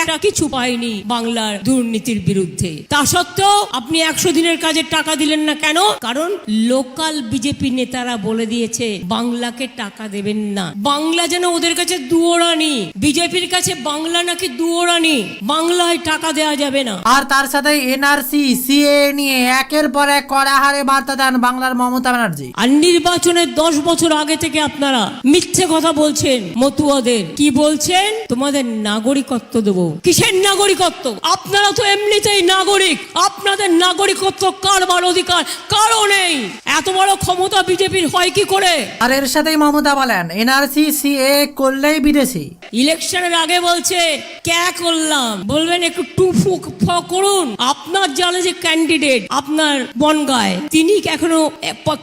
একটা কিছু পায়নি বাংলার দুর্নীতির বিরুদ্ধে। তা সত্ত্বেও আপনি একশো দিনের কাজের টাকা দিলেন না কেন? কারণ লোকাল বিজেপি নেতারা বলে দিয়েছে বাংলাকে টাকা দেবেন না। বাংলা যেন ওদের কাছে দুয়োরানি। বিজেপির কাছে বাংলা নাকি দুয়োরানি। বাংলায় টাকা দেওয়া যাবে না। আর তার সাথে এনআরসি সিএ নিয়ে একের পর এক কড়া হারে বার্তা দেন বাংলার মমতা ব্যানার্জি। আর নির্বাচনের দশ বছর আগে থেকে আপনারা মিথ্যে কথা বলছেন মতুয়াদের। কি বলছেন? তোমাদের নাগরিকত্ব দেবো। কিসের নাগরিকত্ব? আপনারা তো এমনিতেই নাগরিক। আপনাদের নাগরিকত্ব কারবার অধিকার? কারও নেই। এত বড় ক্ষমতা বিজেপির হয় কি করে? আর এর সাথেই মমতা বলেন এনআরসি সিএ করলেই বিদেশি। ইলেকশনের আগে বলছে ক্যা করলাম? বলবেন একটু টু ফুক ফ করুন। আপনার জানে যে ক্যান্ডিডেট আপনার বনগায় তিনি এখনও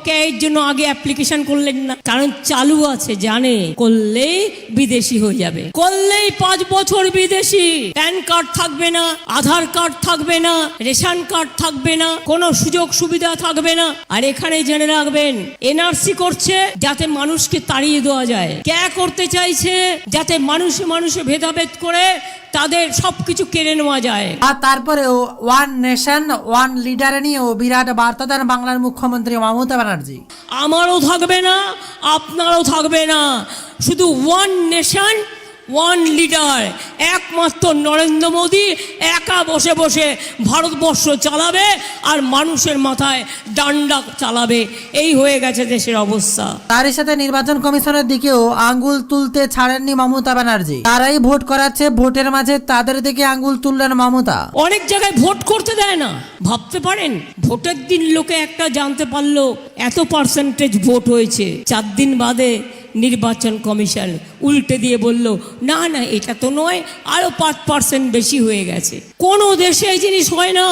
ক্যায়ের জন্য আগে অ্যাপ্লিকেশন করলেন না? কারণ চালু আছে জানে। করলেই বিদেশি হয়ে যাবে। করলেই পাঁচ বছর বিদেশি। প্যান কার্ড থাকবে না আধার কার্ড থাকবে না রেশন কার্ড থাকবে না কোনো সুযোগ সুবিধা থাকবে না। আর এখানে জেনে রাখবেন এনআরসি করছে যাতে মানুষকে তাড়িয়ে দেওয়া যায়। ক্যা করতে চাইছে যাতে মানুষে মানুষে ভেদাভেদ করে তাদের সবকিছু কেড়ে নেওয়া যায়। আর তারপরেও ওয়ান নেশন ওয়ান লিডারে নিয়েও বিরাট বার্তা দেন বাংলার মুখ্যমন্ত্রী মমতা ব্যানার্জি। আমারও থাকবে না আপনারও থাকবে না। শুধু ওয়ান নেশন ওয়ান লিডার একমাত্র নরেন্দ্র মোদী একা বসে বসে ভারতবর্ষ চালাবে আর মানুষের মাথায় ডান্ডা চালাবে। এই হয়ে গেছে দেশের অবস্থা। তারই সাথে নির্বাচন কমিশনের দিকেও আঙ্গুল তুলতে ছাড়েননি মমতা ব্যানার্জি। তারাই ভোট করাচ্ছে ভোটের মাঝে তাদের দিকে আঙ্গুল তুললেন মমতা। অনেক জায়গায় ভোট করতে দেয় না। ভাবতে পারেন ভোটের দিন লোকে একটা জানতে পারল এত পার্সেন্টেজ ভোট হয়েছে। চার দিন বাদে নির্বাচন কমিশন উল্টে দিয়ে বলল, না না, এটা তো নয়, আরও পাঁচ পার্সেন্ট বেশি হয়ে গেছে। কোনো দেশে এই জিনিস হয় না।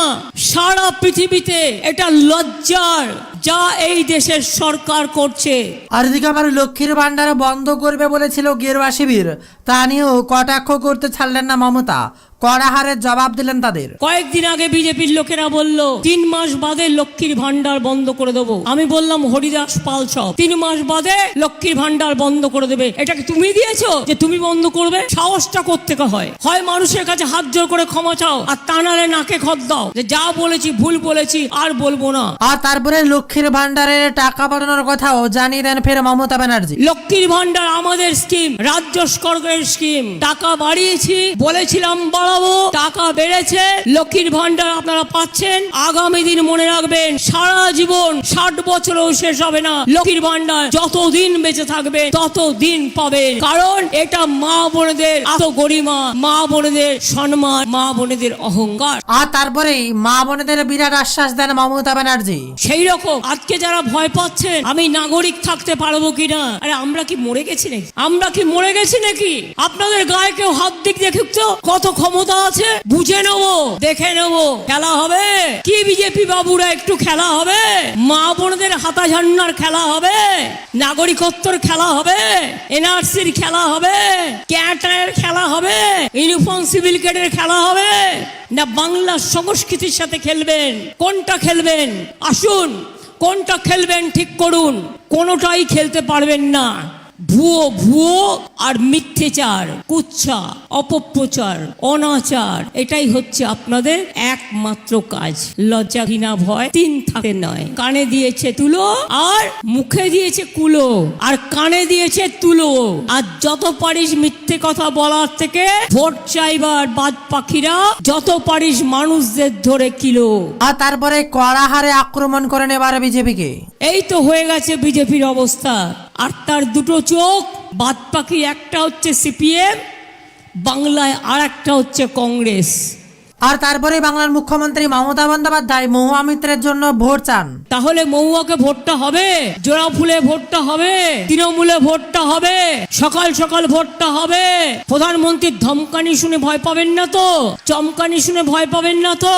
সারা পৃথিবীতে এটা লজ্জার, যা এই দেশের সরকার করছে। আর এদিকে আমার লক্ষ্মীর ভান্ডার বন্ধ করবে বলেছিল গেরুয়া শিবির। তা নিয়েও কটাক্ষ করতে ছাড়লেন না মমতা। কড়া হারের জবাব দিলেন তাদের। কয়েকদিন আগে বিজেপির লোকেরা বলল তিন মাস বাদে লক্ষ্মীর ভান্ডার বন্ধ করে দেবো। আমি বললাম হরিদাস পাল সব তিন মাস বাদে লক্ষ্মীর ভান্ডার বন্ধ করে দেবে। এটাকে তুমি দিয়েছ যে তুমি বন্ধ করবে? সাহসটা কোত্থেকে হয়? হয় মানুষের কাছে হাত জোর করে ক্ষমা চাও আর তা নাহলে নাকে খত দাও যে যা বলেছি ভুল বলেছি আর বলব না। আর তারপরে লক্ষ্মীর ভান্ডারের টাকা পাঠানোর কথাও জানিয়ে দেন ফের মমতা ব্যানার্জি। লক্ষ্মীর ভান্ডার আমাদের স্কিম রাজ্য সরকারের স্কিম টাকা বাড়িয়েছি বলেছিলাম বাড়াবো টাকা বেড়েছে লক্ষ্মীর ভান্ডার আপনারা পাচ্ছেন। আগামী দিন মনে রাখবেন সারা জীবন ষাট বছরেও শেষ হবে না। লক্ষ্মীর ভান্ডার যতদিন বেঁচে থাকবে ততদিন পাবে কারণ এটা মা বোনেদের এত গরিমা মা বোনেদের সম্মান মা বোনেদের অহংকার। আর তারপরেই মা বোনেদের বিরাট আশ্বাস দেন মমতা ব্যানার্জি। সেই রকম আজকে যারা ভয় পাচ্ছেন আমি নাগরিক থাকতে পারব কিনা? আরে আমরা কি মরে গেছি নাকি? আমরা কি মরে গেছি নাকি? আপনাদের গায়ে কেউ হাত দিক দেখে তো? কত ক্ষমতা আছে, বুঝে নেব, দেখে নেব। খেলা হবে? কি বিজেপি বাবুরা, একটু খেলা হবে? মা বোনদের হাতা ঝান্নার খেলা হবে? নাগরিকত্বর খেলা হবে? এনআরসির খেলা হবে? ক্যাটারের খেলা হবে? ইউনিফর্ম সিভিল কোডের খেলা হবে? না বাংলা সংস্কৃতির সাথে খেলবেন? কোনটা খেলবেন? আসুন, কোনটা খেলবেন ঠিক করুন। কোনোটাই খেলতে পারবেন না। ভুয়ো ভুয়ো আর মিথ্যেচার কুচ্ছা অপপ্রচার অনাচার এটাই হচ্ছে আপনাদের একমাত্র কাজ। লজ্জা ঘৃণা ভয় তিন থাকে নয়। কানে দিয়েছে তুলো আর মুখে দিয়েছে কুলো। আর কানে দিয়েছে তুলো। আর যত পারিস মিথ্যে কথা বলার থেকে ভোট চাইবার বাদ পাখিরা যত পারিস মানুষদের ধরে কিলো। আর তারপরে কড়া হারে আক্রমণ করেন এবার বিজেপিকে। এই তো হয়ে গেছে বিজেপির অবস্থা। আর তার দুটো চোখ বাদ পাখি একটা হচ্ছে সিপিএম বাংলায় আর একটা হচ্ছে কংগ্রেস। আর তারপরে বাংলার মুখ্যমন্ত্রী মমতা বন্দ্যোপাধ্যায় মহুয়া মিত্রের জন্য ভোট চান। তাহলে মহুয়াকে ভোটটা হবে জোড়া ফুলে ভোটটা হবে, তৃণমূলে ভোটটা হবে, সকাল সকাল ভোটটা হবে। প্রধানমন্ত্রীর ধমকানি শুনে ভয় পাবেন না তো, চমকানি শুনে ভয় পাবেন না তো।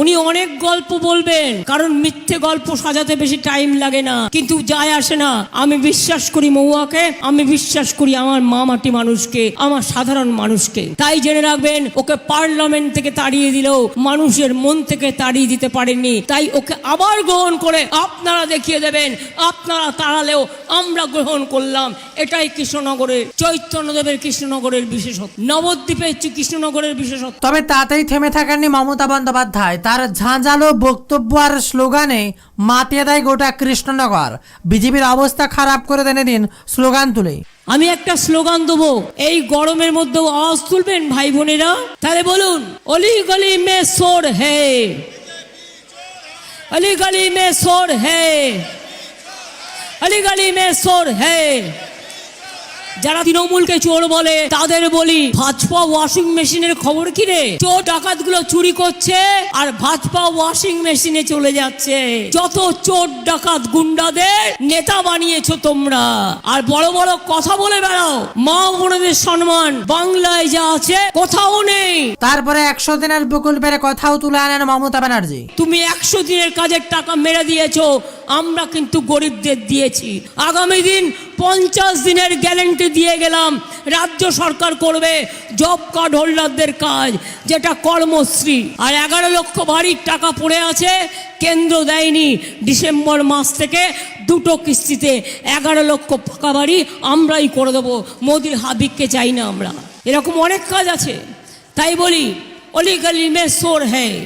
উনি অনেক গল্প বলবেন, কারণ মিথ্যে গল্প সাজাতে বেশি টাইম লাগে না। কিন্তু যায় আসে না, আমি বিশ্বাস করি মহুয়াকে, আমি বিশ্বাস করি আমার মা মাটি মানুষকে, আমার সাধারণ মানুষকে। তাই জেনে রাখবেন, ওকে পার্লামেন্ট থেকে তাড়িয়ে তাড়িয়ে দিলেও মানুষের মন থেকে তাড়িয়ে দিতে পারেননি। তাই ওকে আবার গ্রহণ করে আপনারা দেখিয়ে দেবেন, আপনারা তাড়ালেও আমরা গ্রহণ করলাম। এটাই কৃষ্ণনগরের, চৈতন্যদেবের কৃষ্ণনগরের বিশেষত্ব। নবদ্বীপের চি- কৃষ্ণনগরের বিশেষত্ব। তবে তাতেই থেমে থাকেননি মমতা বন্দ্যোপাধ্যায়। তার ঝাঁঝালো বক্তব্য আর স্লোগানে মাতিয়ে দেয় গোটা কৃষ্ণনগর। বিজেপির অবস্থা খারাপ করে দেনে দিন স্লোগান তুলে আমি একটা স্লোগান দেবো। এই গরমের মধ্যেও আওয়াজ তুলবেন ভাই বোনেরা? তাহলে বলুন, অলি গলি মে সোর হে। অলি গলি মে সোর হে। অলি গলি মে সোর হে। যারা তৃণমূলকে চোর বলে তাদের বলি ভাজপা ওয়াশিং মেশিনের খবর কি রে? চোর ডাকাতগুলো চুরি করছে আর ভাজপা ওয়াশিং মেশিনে চলে যাচ্ছে। যত চোর ডাকাত গুন্ডাদের নেতা বানিয়েছো তোমরা। আর বড় বড় কথা বলে বেড়াও মা বোনদের সম্মান বাংলায় যা আছে কোথাও নেই। তারপরে একশো দিনের প্রকল্পের কথাও তুলে আনেন মমতা ব্যানার্জি। তুমি একশো দিনের কাজের টাকা মেরে দিয়েছ আমরা কিন্তু গরিবদের দিয়েছি। আগামী দিন পঞ্চাশ দিনের গ্যারেন্টি দিয়ে গেলাম, রাজ্য সরকার করবে জব কার্ড হোল্ডারদের কাজ, যেটা কর্মশ্রী। আর এগারো লক্ষ বাড়ির টাকা পড়ে আছে, কেন্দ্র দেয়নি ডিসেম্বর মাস থেকে, দুটো কিস্তিতে এগারো লক্ষ পাকা বাড়ি আমরাই করে দেবো, মোদির হাবিককে চাই না আমরা। এরকম অনেক কাজ আছে, তাই বলি অলি গলি মে সোর হ্যাঁ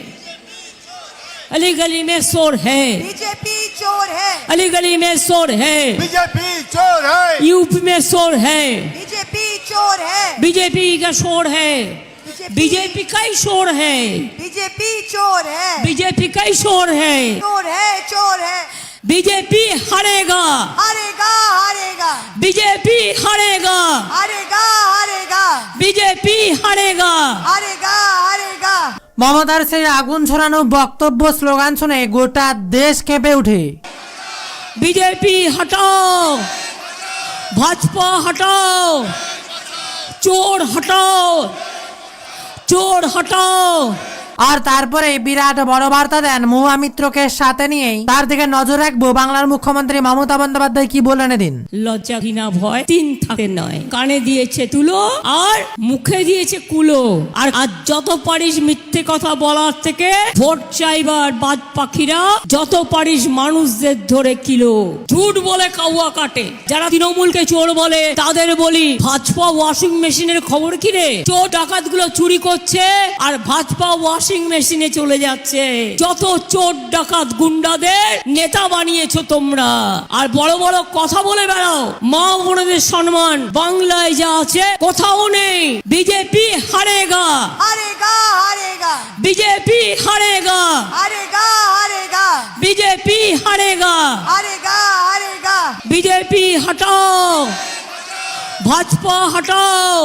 अली गली में शोर है। बीजेपी चोर है। अली गली में शोर है। बीजेपी चोर है। यूपी में शोर है। बीजेपी चोर है। बीजेपी का शोर है। बीजेपी का ही शोर है। बीजेपी चोर है। बीजेपी का ही शोर है। चोर है चोर है। बीजेपी हारेगा। हारेगा हारेगा। बीजेपी हारेगा। हारेगा हारेगा। बीजेपी हारेगा। हारेगा हारेगा। মমতার সেই আগুন ছড়ানো বক্তব্য স্লোগান শুনে গোটা দেশ কেঁপে উঠে বিজেপি, হটাও! ভাজপা, হটাও! চোর হটাও! চোর, হটাও! আর তারপরে বিরাট বড় বার্তা দেন মহুয়া মিত্রকে সাথে নিয়েই। তার দিকে নজর রাখব বাংলার মুখ্যমন্ত্রী মমতা বন্দ্যোপাধ্যায়, কি বলেন দিন? লজ্জা ঘৃণা ভয় তিন থাকে নয়। কানে দিয়েছে তুলো আর মুখে দিয়েছে কুলো। আর আজ যত পারিস মিথ্যে কথা বলার থেকে ভোট চাইবার বাদ পাখিরা, যত পারিস মানুষদের ধরে কিলো। ঝুট বলে কাউয়া কাটে। যারা তৃণমূলকে চোর বলে, তাদের বলি, ভাজপা ওয়াশিং মেশিনের খবর কি রে? চোর ডাকাতগুলো চুরি করছে আর ভাজপা ওয়াশিং মেশিনে চলে যাচ্ছে যত চোর ডাকাত গুন্ডাদের নেতা বানিয়েছো তোমরা আর বড় বড় কথা বলে বেড়াও মা বোনদের সম্মান বাংলায় যা আছে কোথাও নেই বিজেপি হারেগা हारेगा हारेगा বিজেপি হারেগা हारेगा हारेगा বিজেপি হারেগা हारेगा हारेगा बीजेपी हटाओ भाजपा हटाओ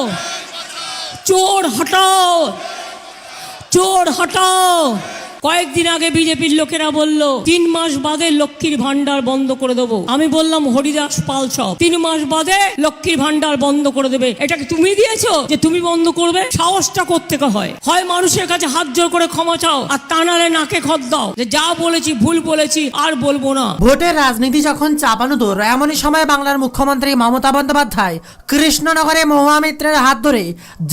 चोर हटाओ চোর হটাও। কয়েকদিন আগে বিজেপির লোকেরা বলল, তিন মাস বাদে লক্ষ্মীর ভান্ডার বন্ধ করে দেবো। আমি বললাম, হরিদাস পাল সব। তিন মাস বাদে লক্ষ্মীর ভান্ডার বন্ধ করে দেবে। এটাকে তুমি দিয়েছ যে তুমি বন্ধ করবে? সাহসটা কোত্থেকে হয়? হয় মানুষের কাছে হাত জোর করে ক্ষমা চাও, আর তা নাকে খত দাও। যে যা বলেছি, ভুল বলেছি, আর বলব না। ভোটের রাজনীতি যখন চাপানো তোর এমনই সময় বাংলার মুখ্যমন্ত্রী মমতা বন্দ্যোপাধ্যায় কৃষ্ণনগরে মহামিত্রের হাত ধরে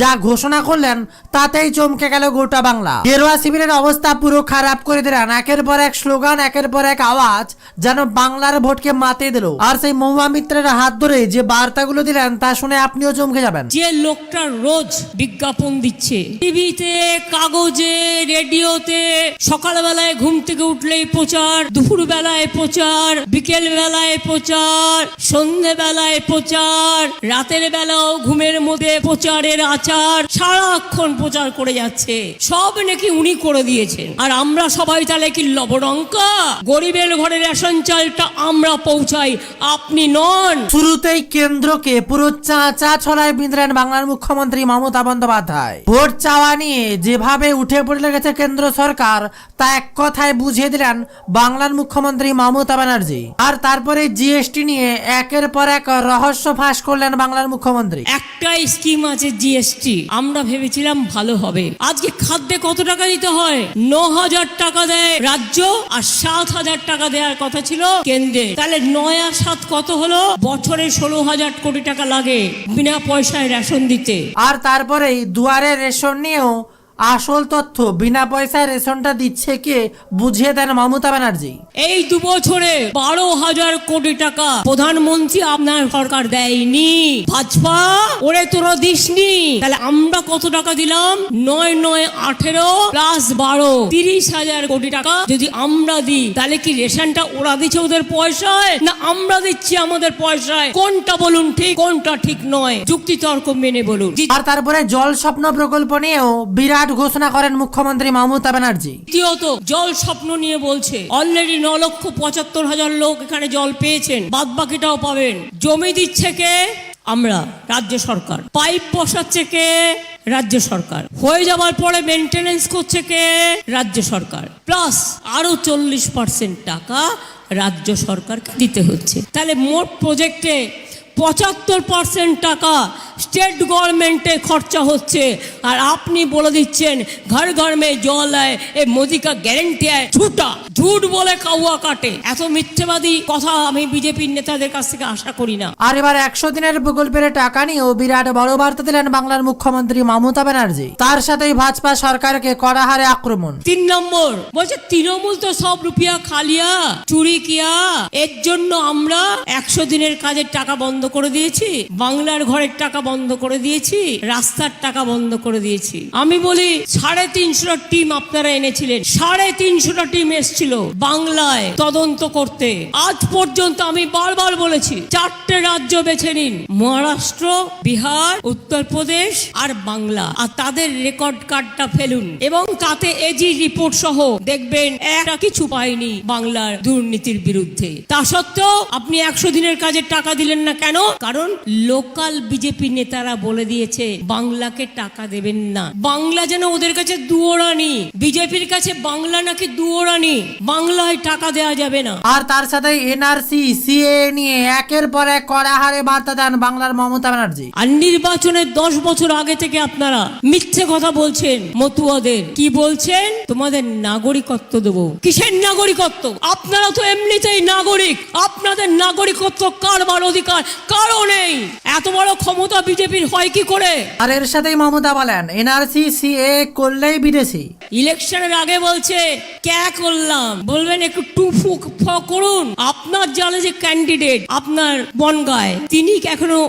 যা ঘোষণা করলেন, তাতেই চমকে গেল গোটা বাংলা। গেরুয়া শিবিরের অবস্থা পুরো খারাপ করে দিলেন। একের পর এক স্লোগান, একের পর এক আওয়াজ যেন বাংলার ভোটকে মাতিয়ে দিল। আর সেই মহুয়া মিত্রের হাত ধরে যে বার্তাগুলো দিলেন, তা শুনে আপনিও চমকে যাবেন। যে লোকটা রোজ বিজ্ঞাপন দিচ্ছে, টিভিতে, কাগজে, রেডিওতে, সকালবেলায় ঘুম থেকে উঠলেই প্রচার দুপুর বেলায় প্রচার বিকেল বেলায় প্রচার সন্ধে বেলায় প্রচার, রাতের বেলাও ঘুমের মধ্যে প্রচারের আচার সারাক্ষণ প্রচার করে যাচ্ছে। সব নাকি উনি করে দিয়েছেন। আর আমরা সবাই তাহলে কি লবডঙ্কা গরিবের ঘরে রেশন চালটা আমরা পৌঁছাই আপনি নন। শুরুতেই কেন্দ্রকে পুরো চা চা ছড়ায় বিঁধলেন বাংলার মুখ্যমন্ত্রী মমতা বন্দ্যোপাধ্যায়। ভোট চাওয়া নিয়ে যেভাবে উঠে পড়ে লেগেছে কেন্দ্র সরকার তা এক কথায় বুঝিয়ে দিলেন বাংলার মুখ্যমন্ত্রী মমতা ব্যানার্জি। আর তারপরে জিএসটি নিয়ে একের পর এক রহস্য ফাঁস করলেন বাংলার মুখ্যমন্ত্রী। একটাই স্কিম আছে জিএসটি আমরা ভেবেছিলাম ভালো হবে। আজকে খাদ্যে কত টাকা দিতে হয়? ন হাজার টাকা দেয় রাজ্য আর সাত হাজার টাকা দেওয়ার কথা ছিল কেন্দ্রে। তাহলে নয় আর সাত কত হলো? বছরে ষোলো হাজার কোটি টাকা লাগে বিনা পয়সায় রেশন দিতে। আর তারপরে দুয়ারে রেশন নিয়েও আসল তথ্য বিনা পয়সায় রেশনটা দিচ্ছে কে বুঝিয়ে দেন মমতা ব্যানার্জি। এই দু বছরে বারো হাজার কোটি টাকা প্রধানমন্ত্রী আপনার সরকার দেয়নি। ভাজপা ওরে তোরা দিসনি। তাহলে আমরা কত টাকা দিলাম? নয় নয় আঠেরো প্লাস বারো তিরিশ হাজার কোটি টাকা যদি আমরা দিই তাহলে কি রেশনটা ওরা দিচ্ছে ওদের পয়সায়? না আমরা দিচ্ছি আমাদের পয়সায়? কোনটা বলুন ঠিক কোনটা ঠিক নয়? যুক্তি তর্ক মেনে বলুন। আর তারপরে জল স্বপ্ন প্রকল্প নিয়েও বিরাট ঘোষণা করেন মুখ্যমন্ত্রী মমতা ব্যানার্জি। দ্বিতীয়ত, জল স্বপ্ন নিয়ে বলছে অলরেডি ন লক্ষ পঁচাত্তর হাজার লোক এখানে জল পেয়েছেন বাদ বাকিটাও পাবেন। জমি দিচ্ছে কে? আমরা, রাজ্য সরকার। পাইপ বসাচ্ছে কে? রাজ্য সরকার। হয়ে যাওয়ার পরে মেনটেনেন্স করছে কে? রাজ্য সরকার। প্লাস আরও চল্লিশ পার্সেন্ট টাকা রাজ্য সরকারকে দিতে হচ্ছে। তাহলে মোট প্রজেক্টে পঁচাত্তর পার্সেন্ট টাকা স্টেট গভর্নমেন্টে খরচা হচ্ছে। আর আপনি বলে দিচ্ছেন ঘর ঘর মে জল আয় এ মোদি কা গ্যারেন্টি আয় ঝুটা ঝুট বলে কাউয়া কাটে। এত মিথ্যেবাদী কথা আমি বিজেপির নেতাদের কাছ থেকে আশা করি না। আর এবার একশো দিনের প্রকল্পের টাকা নিয়েও বিরাট বড় বার্তা দিলেন বাংলার মুখ্যমন্ত্রী মমতা ব্যানার্জি। তার সাথেই ভাজপা সরকারকে কড়া হারে আক্রমণ। তিন নম্বর বলছে তৃণমূল তো সব রুপিয়া খালিয়া চুরি কিয়া এর জন্য আমরা একশো দিনের কাজের টাকা বন্ধ করে দিয়েছি। বাংলার ঘরের টাকা বন্ধ করে দিয়েছি, রাস্তার টাকা বন্ধ করে দিয়েছি। আমি বলি, সাড়ে তিনশোটা টিম আপনারা এনেছিলেন। সাড়ে তিনশোটা টিম এসছিল বাংলায় তদন্ত করতে। আজ পর্যন্ত আমি বারবার বলেছি, চারটে রাজ্য বেছে নিন। মহারাষ্ট্র, বিহার, উত্তরপ্রদেশ আর বাংলা। আর তাদের রেকর্ড কার্ডটা ফেলুন। এবং তাতে এজি রিপোর্ট সহ দেখবেন, একটা কিছু পায়নি বাংলার দুর্নীতির বিরুদ্ধে। তা সত্ত্বেও আপনি একশো দিনের কাজের টাকা দিলেন না কেন? কারণ লোকাল বিজেপি নেতারা বলে দিয়েছে বাংলাকে টাকা দেবেন না। বাংলা যেন ওদের কাছে দুয়োরানি বিজেপির কাছে বাংলা নাকি দুয়োরানি বাংলায় টাকা দেওয়া যাবে না। আর তার সাথে এনআরসি সিএ নিয়ে একের পর এক কড়া হারে বার্তা দেন বাংলার মমতা ব্যানার্জি। আর নির্বাচনের দশ বছর আগে থেকে আপনারা মিথ্যে কথা বলছেন মতুয়াদের। কি বলছেন? তোমাদের নাগরিকত্ব দেবো। কিসের নাগরিকত্ব? আপনারা তো এমনিতেই নাগরিক। আপনাদের নাগরিকত্ব কারবার অধিকার কারও নেই। এত বড় ক্ষমতা বিজেপির হয় কি করে? আর এর সাথেই মমতা বলেন এনআরসি সিএ করলেই বিদেশি। ইলেকশনের আগে বলছে ক্যা করলাম? বলবেন একটু টু ফুক ফ করুন। আপনার জালে যে ক্যান্ডিডেট আপনার বনগায় তিনি এখনও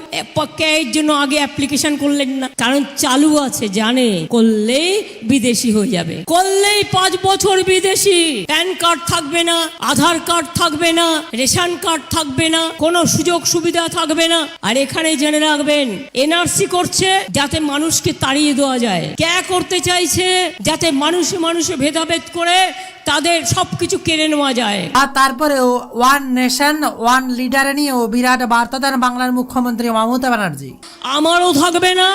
ক্যায়ের জন্য আগে অ্যাপ্লিকেশন করলেন না? কারণ চালু আছে জানে করলেই বিদেশি হয়ে যাবে। করলেই পাঁচ বছর বিদেশি। প্যান কার্ড থাকবে না আধার কার্ড থাকবে না রেশন কার্ড থাকবে না কোনো সুযোগ সুবিধা থাকবে না। আর এখানে জেনে রাখবেন এনআরসি করছে যাতে মানুষকে তাড়িয়ে দেওয়া যায়। ক্যা করতে চাইছে যাতে মানুষে মানুষে ভেদাভেদ করে তাদের সবকিছু কেড়ে নেওয়া যায়। আর তারপরেও ওয়ান নেশন ওয়ান লিডার নিয়েও বিরাট বার্তা দেন বাংলার মুখ্যমন্ত্রী মমতা ব্যানার্জি। আমারও থাকবে না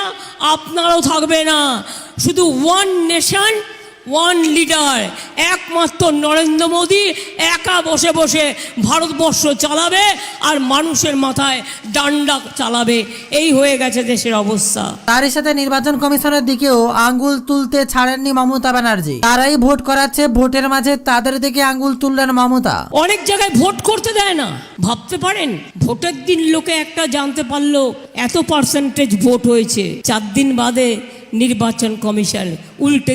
আপনারও থাকবে না। শুধু ওয়ান নেশন ওয়ান লিডার একমাত্র নরেন্দ্র মোদী একা বসে বসে ভারতবর্ষ চালাবে আর মানুষের মাথায় ডান্ডা চালাবে। এই হয়ে গেছে দেশের অবস্থা। তারই সাথে নির্বাচন কমিশনের দিকেও আঙ্গুল তুলতে ছাড়েননি মমতা ব্যানার্জি। তারাই ভোট করাচ্ছে ভোটের মাঝে তাদের দিকে আঙ্গুল তুললেন মমতা। অনেক জায়গায় ভোট করতে দেয় না। ভাবতে পারেন ভোটের দিন লোকে একটা জানতে পারল এত পার্সেন্টেজ ভোট হয়েছে। চার দিন বাদে নির্বাচন কমিশন উল্টে